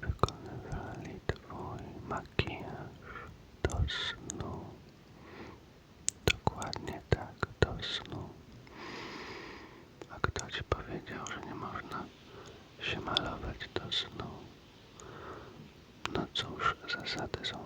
wykonywali twój makijaż do snu. Dokładnie tak, do snu. A kto ci powiedział, że nie można się malować do snu? No cóż, zasady są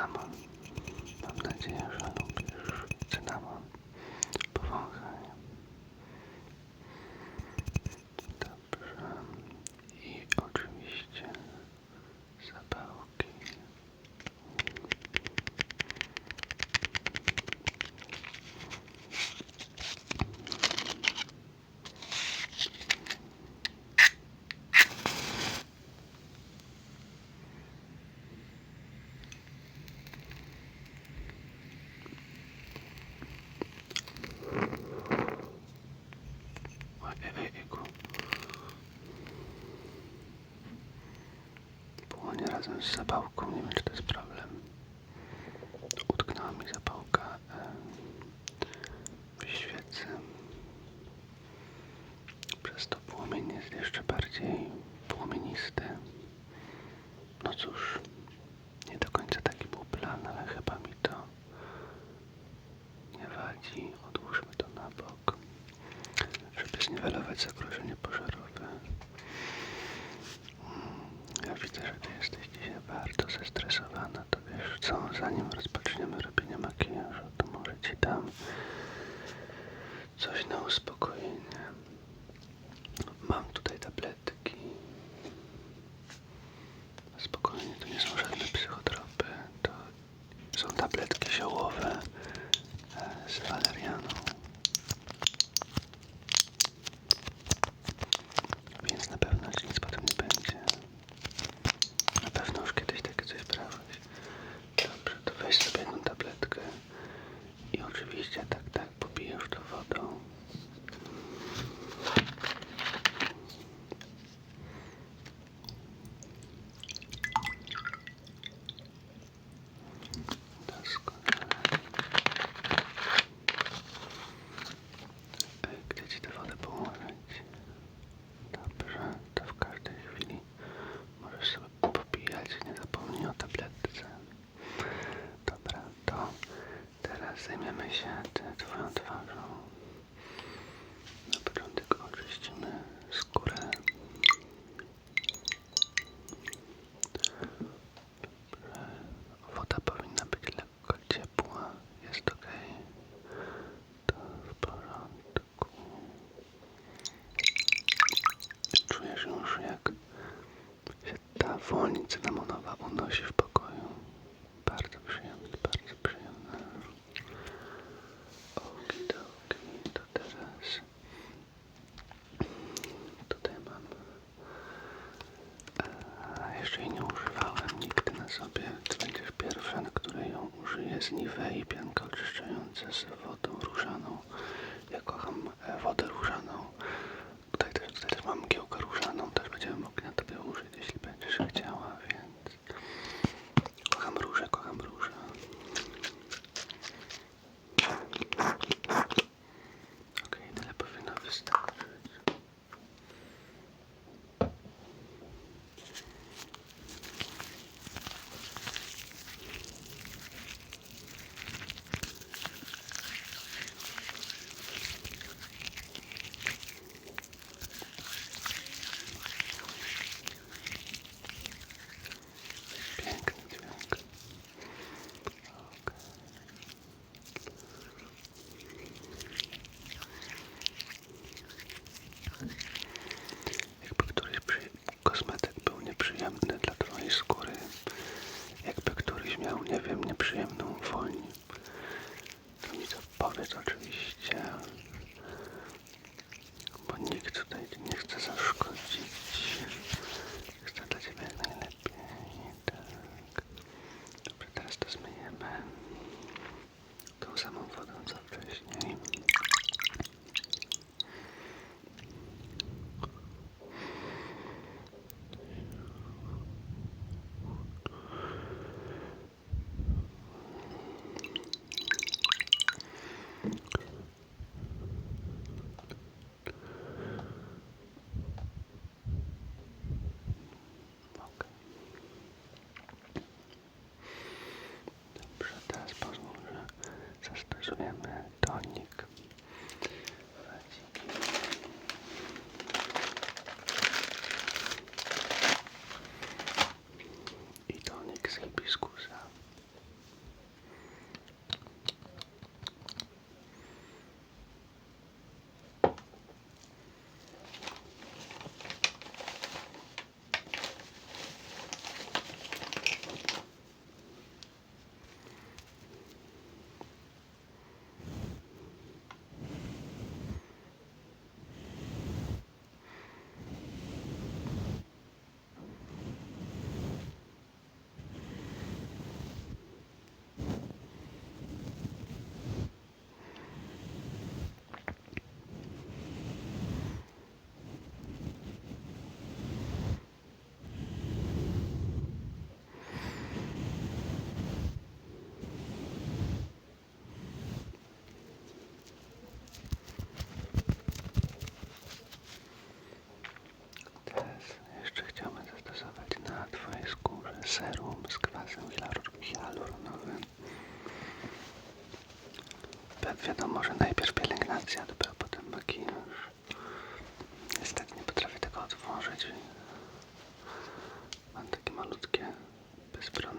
那么能不能这样说 razem z zapałką. Nie wiem, czy to jest problem. Utknęła mi zapałka w świecy. Przez to płomień jest jeszcze bardziej płomienisty. coś na uspokojenie. Mam tutaj tablety. lśniwe i pianko czyszczające z wodą różaną.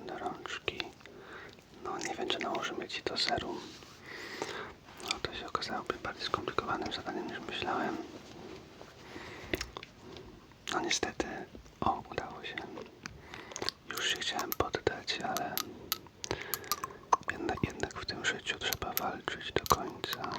do rączki. No nie wiem, czy nałożymy Ci to serum. No to się okazałoby bardziej skomplikowanym zadaniem niż myślałem. No niestety, o, udało się. Już się chciałem poddać, ale jednak, jednak w tym życiu trzeba walczyć do końca.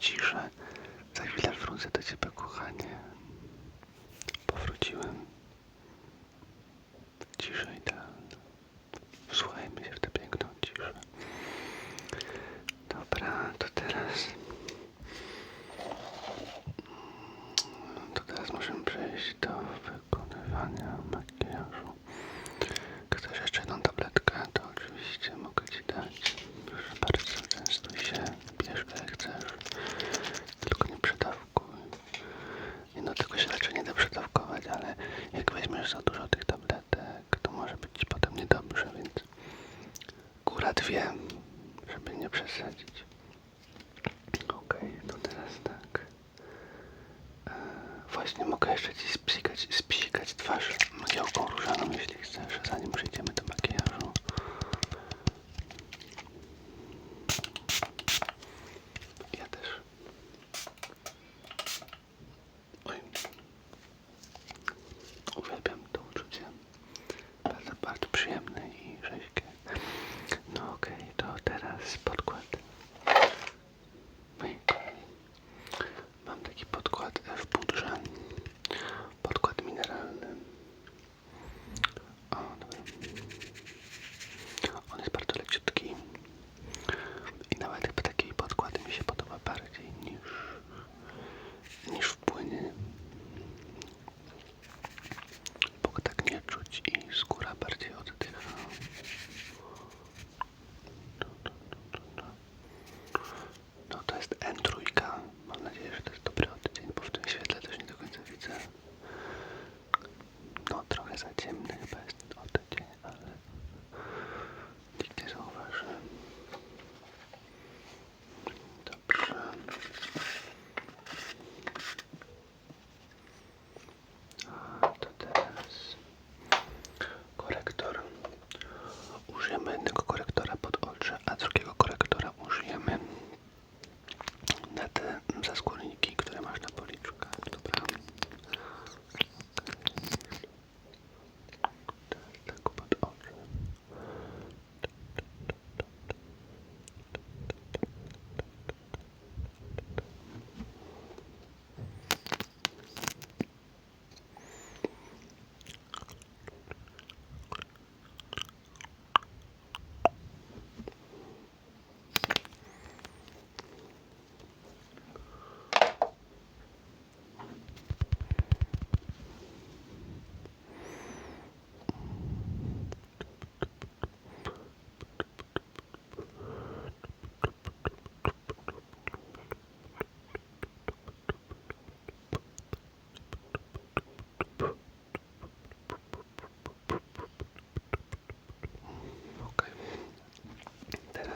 ciszę. Za chwilę wrócę do ciebie, kochanie. Powróciłem. właśnie mogę jeszcze ci spsikać, spsikać twarz magiełką różaną, jeśli chcesz, zanim przyjdę.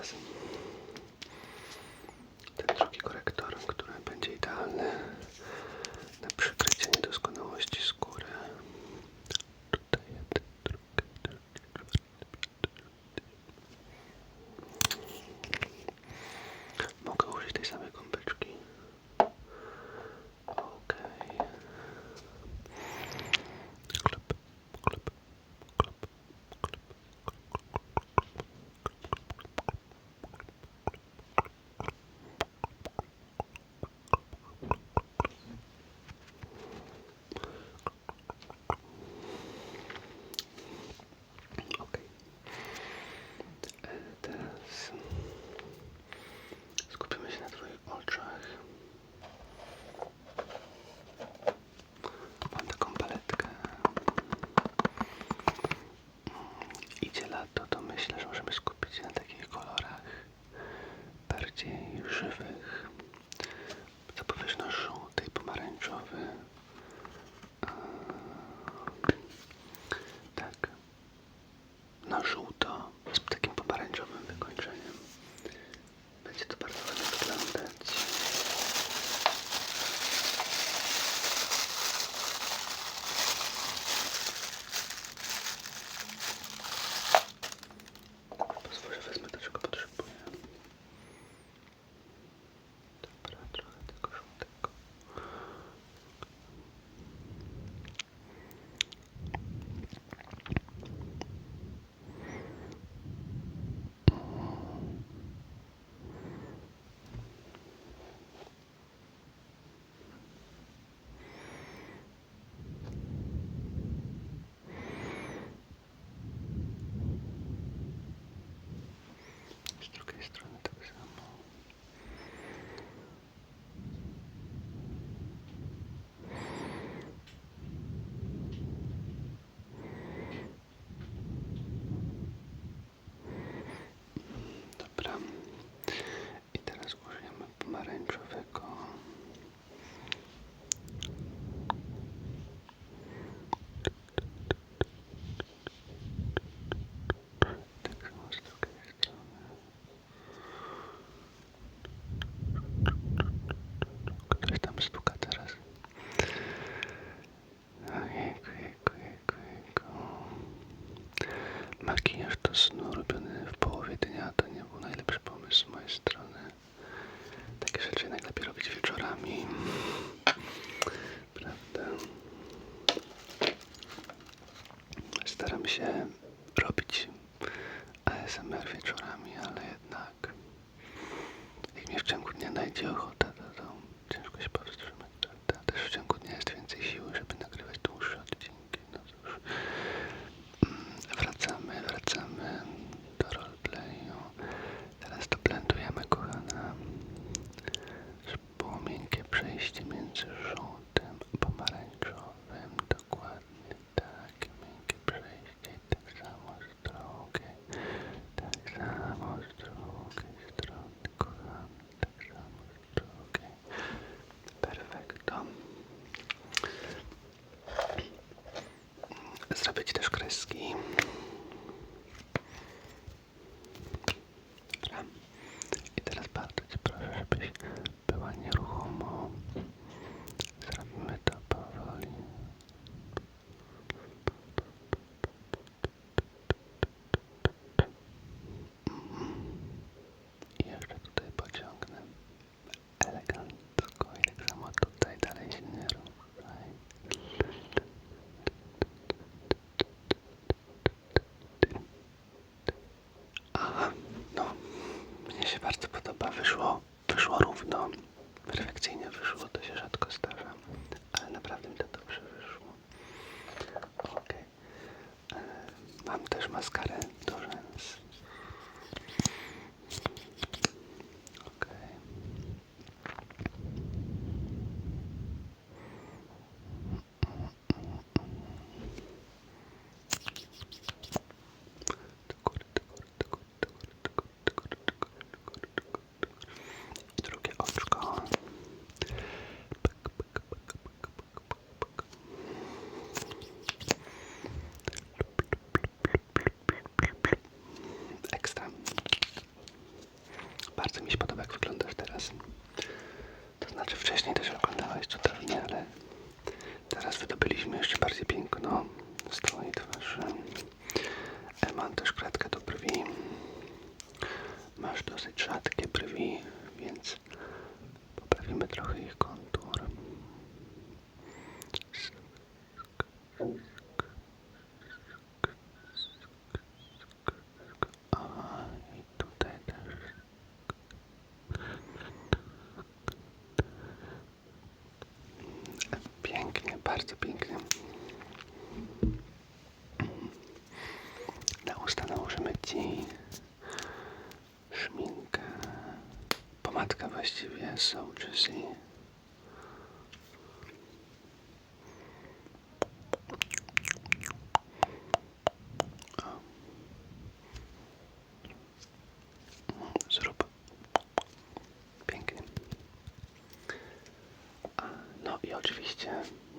gracias. Możemy whiskey. dosyć rzadkie brwi, więc poprawimy trochę ich Oczywiście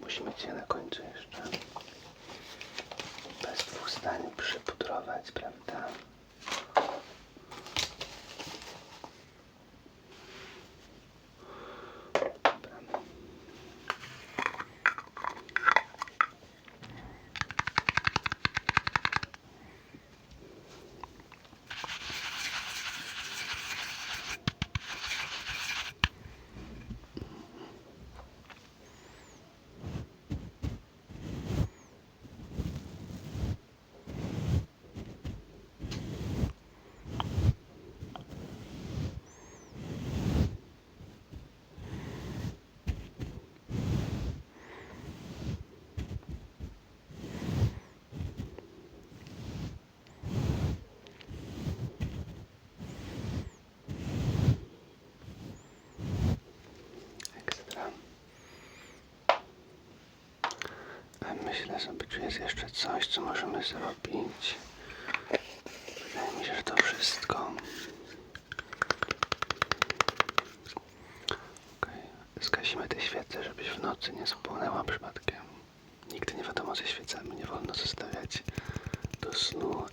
musimy Cię na końcu jeszcze bez dwóch zdań przypudrować, prawda? Myślę sobie, czy jest jeszcze coś, co możemy zrobić. Wydaje mi się, że to wszystko. Okay. Zgasimy te świece, żebyś w nocy nie spłonęła przypadkiem. Nigdy nie wiadomo ze świecami, nie wolno zostawiać do snu.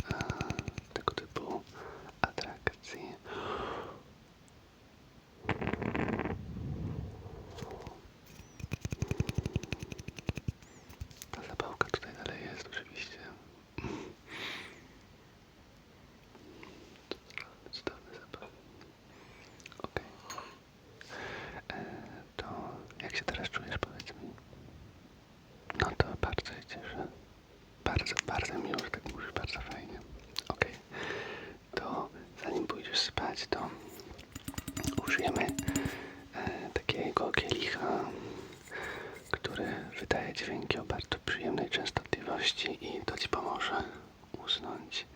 użyjemy e, takiego kielicha, który wydaje dźwięki o bardzo przyjemnej częstotliwości i to Ci pomoże usnąć